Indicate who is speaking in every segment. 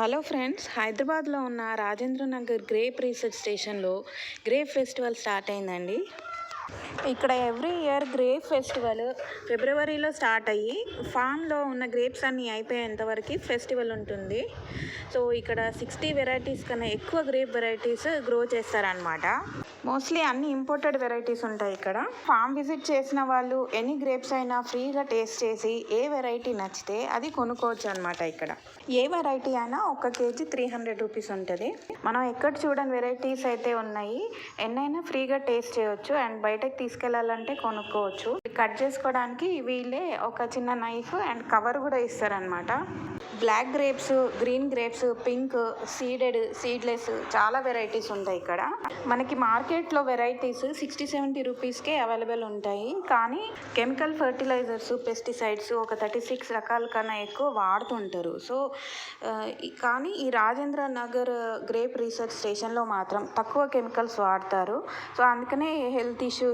Speaker 1: Hello friends హైదరాబాద్లో ఉన్న Rajendra Nagar grape research స్టేషన్లో గ్రేప్ ఫెస్టివల్ స్టార్ట్ అయిందండి. ఇక్కడ ఎవ్రీ ఇయర్ గ్రేప్ ఫెస్టివల్ ఫిబ్రవరిలో స్టార్ట్ అయ్యి ఫామ్లో ఉన్న గ్రేప్స్ అన్నీ అయిపోయేంత వరకు ఫెస్టివల్ ఉంటుంది. సో ఇక్కడ సిక్స్టీ వెరైటీస్ కన్నా ఎక్కువ గ్రేప్ వెరైటీస్ గ్రో చేస్తారనమాట మోస్ట్లీ అన్ని ఇంపోర్టెడ్ వెరైటీస్ ఉంటాయి ఇక్కడ. ఫామ్ విజిట్ చేసిన వాళ్ళు ఎనీ గ్రేప్స్ అయినా ఫ్రీగా టేస్ట్ చేసి ఏ వెరైటీ నచ్చితే అది కొనుక్కోవచ్చు అనమాట ఇక్కడ. ఏ వెరైటీ అయినా ఒక కేజీ త్రీ హండ్రెడ్ రూపీస్ ఉంటుంది. మనం ఎక్కడ చూడని వెరైటీస్ అయితే ఉన్నాయి. ఎన్నైనా ఫ్రీగా టేస్ట్ చేయవచ్చు అండ్ బయటకు తీసుకెళ్ళాలంటే కొనుక్కోవచ్చు. కట్ చేసుకోవడానికి వీళ్ళే ఒక చిన్న నైఫ్ అండ్ కవర్ కూడా ఇస్తారనమాట black grapes green grapes pink seeded seedless చాలా వెరైటీస్ ఉంటాయి ఇక్కడ. మనకి మార్కెట్లో వెరైటీస్ సిక్స్టీ సెవెంటీ రూపీస్కే అవైలబుల్ ఉంటాయి. కానీ కెమికల్ ఫర్టిలైజర్స్ పెస్టిసైడ్స్ ఒక థర్టీ సిక్స్ రకాల కన్నా ఎక్కువ వాడుతుంటారు. సో కానీ ఈ రాజేంద్ర నగర్ గ్రేప్ రీసెర్చ్ స్టేషన్లో మాత్రం తక్కువ కెమికల్స్ వాడతారు. సో అందుకనే హెల్త్ ఇష్యూస్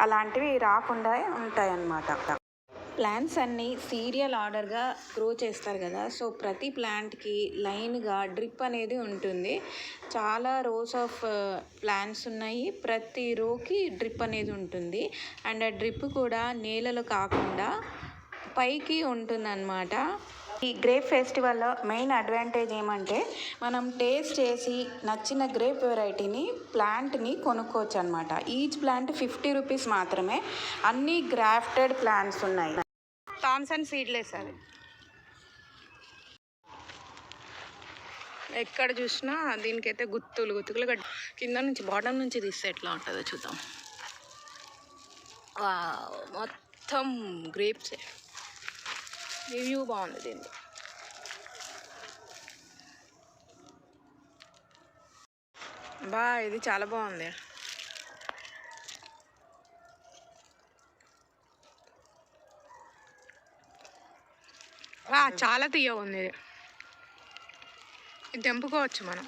Speaker 1: అలాంటివి రాకుండా ఉంటాయి అన్నమాట ప్లాంట్స్ అన్నీ సీరియల్ ఆర్డర్గా గ్రో చేస్తారు కదా సో ప్రతి ప్లాంట్కి లైన్గా డ్రిప్ అనేది ఉంటుంది. చాలా రోస్ ఆఫ్ ప్లాంట్స్ ఉన్నాయి. ప్రతి రోకి డ్రిప్ అనేది ఉంటుంది. అండ్ ఆ డ్రిప్ కూడా నేలలో కాకుండా పైకి ఉంటుందన్నమాట. ఈ గ్రేప్ ఫెస్టివల్లో మెయిన్ అడ్వాంటేజ్ ఏమంటే మనం టేస్ట్ చేసి నచ్చిన గ్రేప్ వెరైటీని ప్లాంట్ని కొనుక్కోవచ్చు అనమాట ఈచ్ ప్లాంట్ ఫిఫ్టీ రూపీస్ మాత్రమే. అన్ని గ్రాఫ్టెడ్ ప్లాంట్స్ ఉన్నాయి. థామ్సన్ సీడ్లెస్ అది ఎక్కడ చూసినా దీనికైతే గుత్తులు గుత్తులు కింద నుంచి బాటం నుంచి తీస్తే ఎట్లా ఉంటుందో చూద్దాం. వావ్, మొత్తం గ్రేప్సే. రివ్యూ బాగుంది దీన్ని బా ఇది చాలా బాగుంది. వా చాలా తీయ ఉంది. ఇది ఇది తెంపుకోవచ్చు మనం.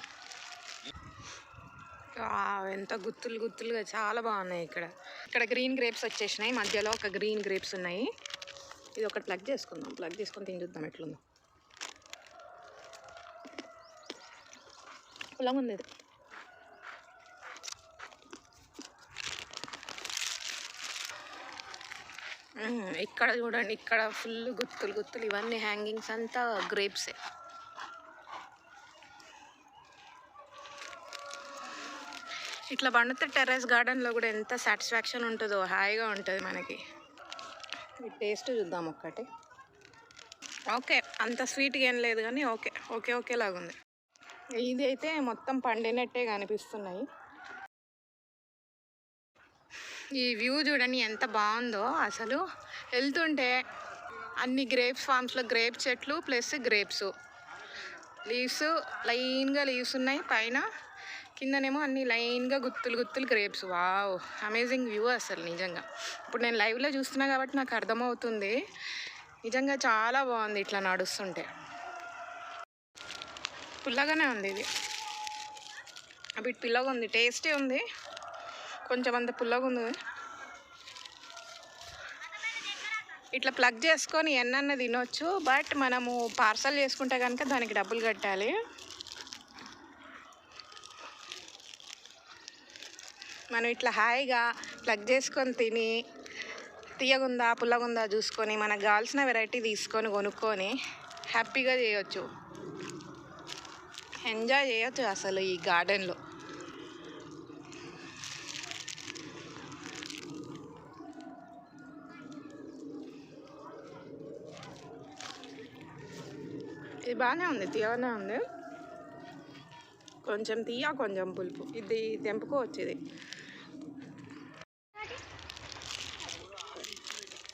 Speaker 1: ఎంత గుత్తులు గుత్తులుగా చాలా బాగున్నాయి ఇక్కడ. ఇక్కడ గ్రీన్ గ్రేప్స్ వచ్చేసినాయి. మధ్యలో ఒక గ్రీన్ గ్రేప్స్ ఉన్నాయి. ఇది ఒకటి ప్లగ్ చేసుకుందాం. ప్లగ్ చేసుకొని తిని చూద్దాం ఎట్లుందో. ఇలా ఉంది ఇది. ఇక్కడ చూడండి ఇక్కడ ఫుల్ గుత్తులు గుత్తులు. ఇవన్నీ హ్యాంగింగ్స్ అంతా గ్రేప్సే. ఇట్లా పండుతే టెర్రస్ గార్డెన్లో కూడా ఎంత సాటిస్ఫాక్షన్ ఉంటుందో హాయిగా ఉంటుంది మనకి. టేస్ట్ చూద్దాం ఒక్కటి. ఓకే అంత స్వీట్గా ఏం లేదు కానీ ఓకే ఓకే ఓకేలాగా ఉంది. ఇది అయితే మొత్తం పండినట్టే కనిపిస్తున్నాయి. ఈ వ్యూ చూడండి ఎంత బాగుందో. అసలు వెళ్తుంటే అన్ని గ్రేప్స్ ఫామ్స్లో గ్రేప్ చెట్లు ప్లస్ గ్రేప్స్. లీవ్స్ లైన్గా లీవ్స్ ఉన్నాయి. పైన కిందనేమో అన్ని లైన్గా గుత్తులు గుత్తులు గ్రేప్స్ వావ్! అమేజింగ్ వ్యూ అసలు నిజంగా. ఇప్పుడు నేను లైవ్లో చూస్తున్నా కాబట్టి నాకు అర్థమవుతుంది. నిజంగా చాలా బాగుంది ఇట్లా నడుస్తుంటే. పుల్లగానే ఉంది ఇది. అవి పిల్లగా ఉంది. టేస్టీ ఉంది. కొంచెం అంత పుల్లగా ఉంది. ఇట్లా ప్లగ్ చేసుకొని ఎన్నన్న తినొచ్చు. బట్ మనము పార్సల్ చేసుకుంటే కనుక దానికి డబ్బులు కట్టాలి. మనం ఇట్లా హాయిగా ప్లగ్ చేసుకొని తిని తీయగుందా పుల్లగుందా చూసుకొని మనకు కావాల్సిన వెరైటీ తీసుకొని కొనుక్కొని హ్యాపీగా చేయొచ్చు. ఎంజాయ్ చేయొచ్చు అసలు ఈ గార్డెన్లో. ఇది బాగానే ఉంది తీయగానే ఉంది. కొంచెం తీయ కొంచెం పులుపు. ఇది తెంపుకోవచ్చు ఇది.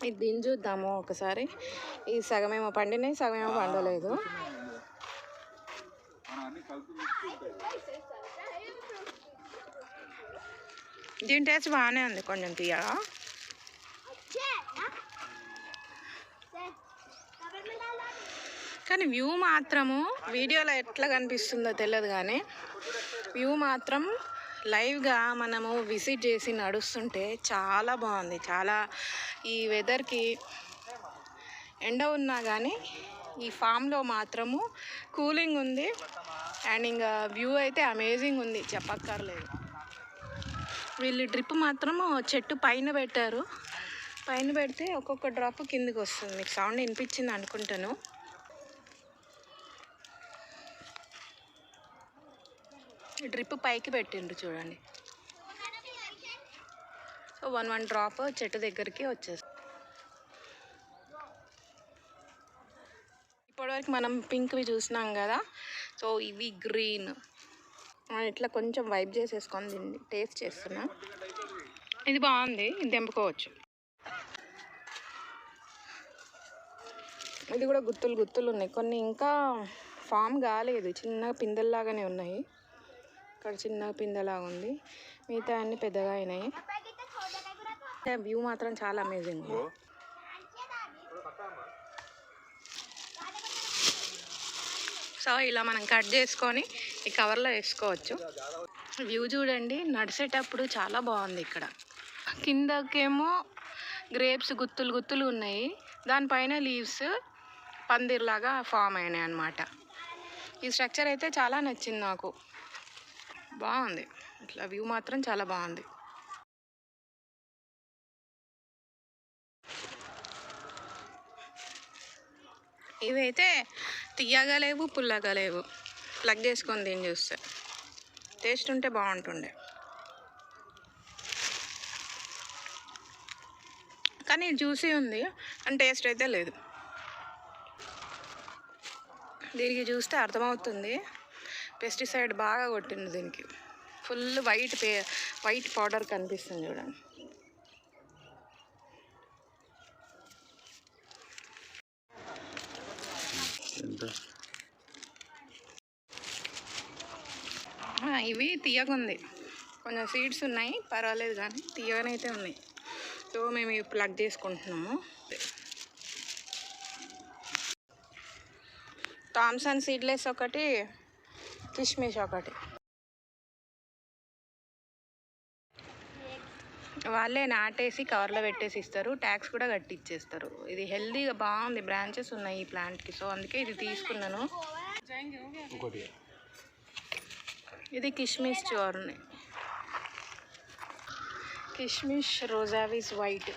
Speaker 1: ఇది దీన్ని చూద్దాము ఒకసారి. ఈ సగమేమో పండినాయి సగమేమో పండలేదు. దీని టేస్ట్ బాగానే ఉంది కొంచెం తీయగా. కానీ వ్యూ మాత్రము వీడియోలో ఎట్లా కనిపిస్తుందో తెలియదు కానీ వ్యూ మాత్రం లైవ్గా మనము విజిట్ చేసి నడుస్తుంటే చాలా బాగుంది. చాలా ఈ వెదర్కి ఎండ ఉన్నా కానీ ఈ ఫామ్లో మాత్రము కూలింగ్ ఉంది. అండ్ ఇంకా వ్యూ అయితే అమేజింగ్ ఉంది. చెప్పక్కర్లేదు. వీళ్ళు డ్రిప్ మాత్రము చెట్టు పైన పెట్టారు. పైన పెడితే ఒక్కొక్క డ్రాప్ కిందకి వస్తుంది. మీకు సౌండ్ వినిపించింది అనుకుంటాను. డ్రిప్ పైకి పెట్టిండ్రు చూడండి. సో వన్ వన్ డ్రాప్ చెట్టు దగ్గరికి వచ్చేస్తుంది ఇప్పటివరకు మనం పింక్వి చూసినాం కదా సో ఇవి గ్రీన్. ఇట్లా కొంచెం వైబ్ చేసేసుకొని దీన్ని టేస్ట్ చేస్తున్నా. ఇది బాగుంది ఇది తెంపుకోవచ్చు. ఇది కూడా గుత్తులు గుత్తులు ఉన్నాయి. కొన్ని ఇంకా ఫామ్ కాలేదు చిన్న పిందెల్లాగానే ఉన్నాయి. ఇక్కడ చిన్న పిందెలాగా ఉంది. మిగతా అన్ని పెద్దగా అయినాయి. వ్యూ మాత్రం చాలా అమేజింగ్ సో ఇలా మనం కట్ చేసుకొని ఈ కవర్లో వేసుకోవచ్చు. వ్యూ చూడండి నడిచేటప్పుడు చాలా బాగుంది ఇక్కడ. కిందకేమో గ్రేప్స్ గుత్తులు గుత్తులు ఉన్నాయి. దానిపైన లీవ్స్ పందిర్లాగా ఫామ్ అయినాయి అన్నమాట. ఈ స్ట్రక్చర్ అయితే చాలా నచ్చింది నాకు. బాగుంది. ఇట్లా వ్యూ మాత్రం చాలా బాగుంది. ఇవైతే తీయగా లేవు పుల్లగా లేవు ప్లగ్ చేసుకొని దీన్ని చూస్తే. టేస్ట్ ఉంటే బాగుంటుండే. కానీ జ్యూసీ ఉంది. కానీ టేస్ట్ అయితే లేదు. దీనికి చూస్తే అర్థమవుతుంది. పెస్టిసైడ్ బాగా కొట్టింది దీనికి. ఫుల్ వైట్ పే వైట్ పౌడర్ కనిపిస్తుంది చూడండి. ఇవి తీయగుంది కొంచెం సీడ్స్ ఉన్నాయి పర్వాలేదు కానీ తీయగానైతే ఉన్నాయి. సో మేము ఇవి ప్లగ్ చేసుకుంటున్నాము. థామ్సన్ సీడ్లెస్ ఒకటి కిష్మిష్ ఒకటి. వాళ్ళే నాటేసి కవర్లో పెట్టేసి ఇస్తారు. ట్యాక్స్ కూడా కట్టి ఇచ్చేస్తారు ఇది హెల్దీగా బాగుంది. బ్రాంచెస్ ఉన్నాయి ఈ ప్లాంట్కి సో అందుకే ఇది తీసుకున్నాను. ఇది కిష్మిష్ చూడండి. కిష్మిష్ రోజావిస్ వైట్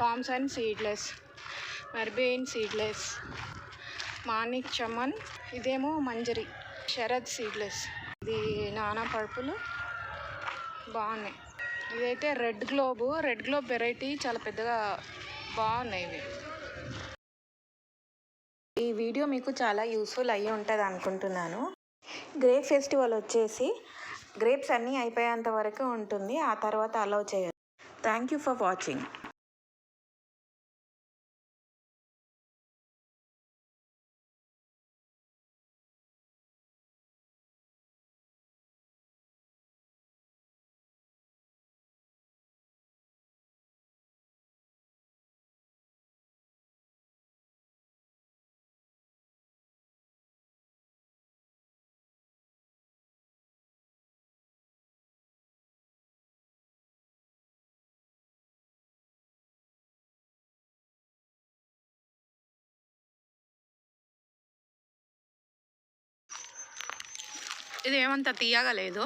Speaker 1: థామ్సన్ సీడ్లెస్ మర్బెయిన్ సీడ్లెస్ మానిక్ చమన్ ఇదేమో మంజరి. శరద్ సీడ్లెస్. ఇది నానా పరుపులు. బాగున్నాయి. ఇదైతే red globe. Red globe variety చాలా పెద్దగా బాగున్నాయి ఇవి. ఈ వీడియో మీకు చాలా యూస్ఫుల్ అయ్యి ఉంటుంది అనుకుంటున్నాను. గ్రేప్ ఫెస్టివల్ వచ్చేసి గ్రేప్స్ అన్నీ అయిపోయేంత వరకు ఉంటుంది. ఆ తర్వాత అలౌ చేయాలి థ్యాంక్ యూ ఫర్ వాచింగ్. ఇది ఏమంత తీయగా లేదు.